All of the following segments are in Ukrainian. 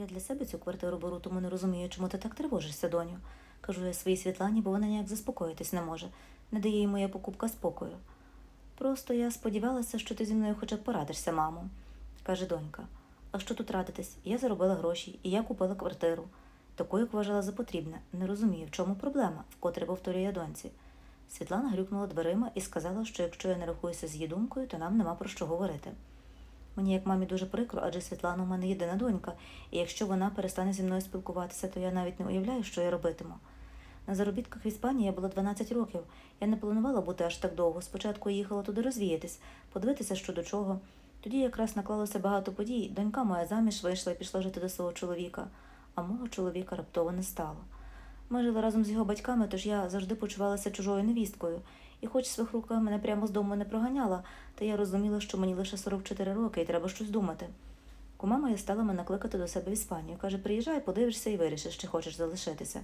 Я для себе цю квартиру беру, тому не розумію, чому ти так тривожишся, доню. Кажу я своїй Світлані, бо вона ніяк заспокоїтись не може. Не дає їй моя покупка спокою. Просто я сподівалася, що ти зі мною хоча б порадишся, мамо, каже донька. А що тут радитись? Я заробила гроші, і я купила квартиру. Таку, як вважала за потрібне. Не розумію, в чому проблема, вкотре повторює доньці. Світлана грюкнула дверима і сказала, що якщо я не рахуюся з її думкою, то нам нема про що говорити. Мені, як мамі, дуже прикро, адже Світлана у мене єдина донька, і якщо вона перестане зі мною спілкуватися, то я навіть не уявляю, що я робитиму. На заробітках в Іспанії я була 12 років. Я не планувала бути аж так довго. Спочатку я їхала туди розвіятись, подивитися, що до чого. Тоді якраз наклалося багато подій. Донька моя заміж вийшла і пішла жити до свого чоловіка, а мого чоловіка раптово не стало. Ми жили разом з його батьками, тож я завжди почувалася чужою невісткою. І хоч свекрука мене прямо з дому не проганяла, та я розуміла, що мені лише 44 роки і треба щось думати. Кума моя стала мене кликати до себе в Іспанію. Каже, приїжджай, подивишся і вирішиш, чи хочеш залишитися.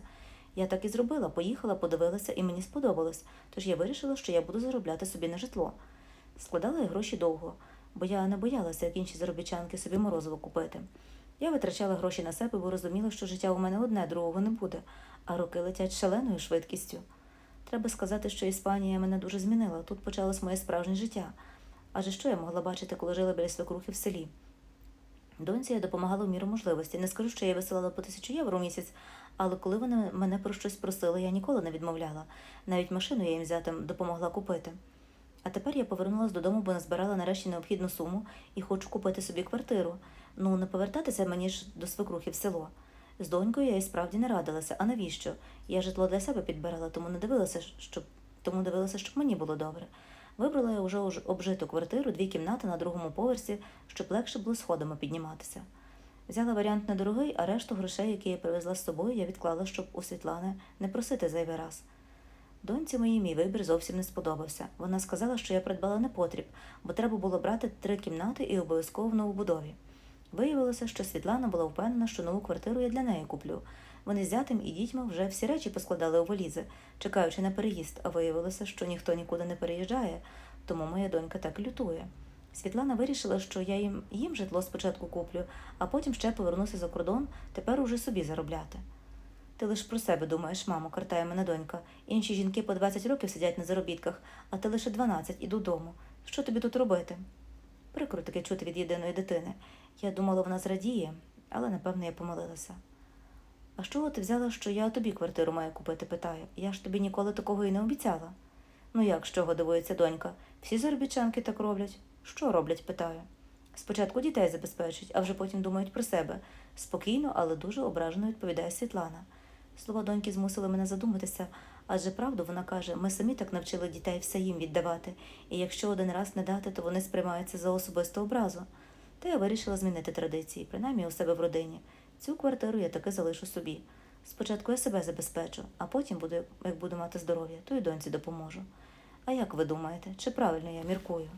Я так і зробила, поїхала, подивилася, і мені сподобалось, тож я вирішила, що я буду заробляти собі на житло. Складала я гроші довго, бо я не боялася, як інші заробітчанки собі морозиво купити. Я витрачала гроші на себе, бо розуміла, що життя у мене одне, другого не буде, а роки летять шаленою швидкістю. Треба сказати, що Іспанія мене дуже змінила. Тут почалось моє справжнє життя. Адже що я могла бачити, коли жила біля свекрухи в селі? Доньці я допомагала в міру можливості. Не скажу, що я висилала по тисячу євро в місяць, але коли вони мене про щось просили, я ніколи не відмовляла. Навіть машину я їм взяти допомогла купити. А тепер я повернулася додому, бо назбирала нарешті необхідну суму і хочу купити собі квартиру. Ну, не повертатися мені ж до свекрухи в село. З донькою я і справді не радилася. А навіщо? Я житло для себе підбирала, тому не дивилася, щоб тому дивилася, щоб мені було добре. Вибрала я вже обжиту квартиру, дві кімнати на другому поверсі, щоб легше було сходами підніматися. Взяла варіант недорогий, а решту грошей, які я привезла з собою, я відклала, щоб у Світлани не просити зайвий раз. Доньці моїй мій вибір зовсім не сподобався. Вона сказала, що я придбала непотріб, бо треба було брати три кімнати і обов'язково в новобудові. Виявилося, що Світлана була впевнена, що нову квартиру я для неї куплю. Вони з зятем і дітьми вже всі речі поскладали у валізи, чекаючи на переїзд, а виявилося, що ніхто нікуди не переїжджає, тому моя донька так лютує. Світлана вирішила, що я їм, їм житло спочатку куплю, а потім ще повернуся за кордон, тепер уже собі заробляти. Ти лиш про себе думаєш, мамо, картає мене донька. Інші жінки по 20 років сидять на заробітках, а ти лише 12 і додому. Що тобі тут робити? Прикро таке чути від єдиної дитини. Я думала, вона зрадіє, але напевно я помилилася. А чого ти взяла, що я тобі квартиру маю купити? питаю. Я ж тобі ніколи такого і не обіцяла. Ну як, чого дивується донька? Всі заробітчанки так роблять. Що роблять? питаю. Спочатку дітей забезпечують, а вже потім думають про себе. Спокійно, але дуже ображено відповідає Світлана. Слова доньки змусили мене задуматися, адже правду вона каже, ми самі так навчили дітей все їм віддавати, і якщо один раз не дати, то вони сприймаються за особисту образу. Та я вирішила змінити традиції, принаймні у себе в родині. Цю квартиру я таки залишу собі. Спочатку я себе забезпечу, а потім, буду, як буду мати здоров'я, то й доньці допоможу. А як ви думаєте, чи правильно я міркую?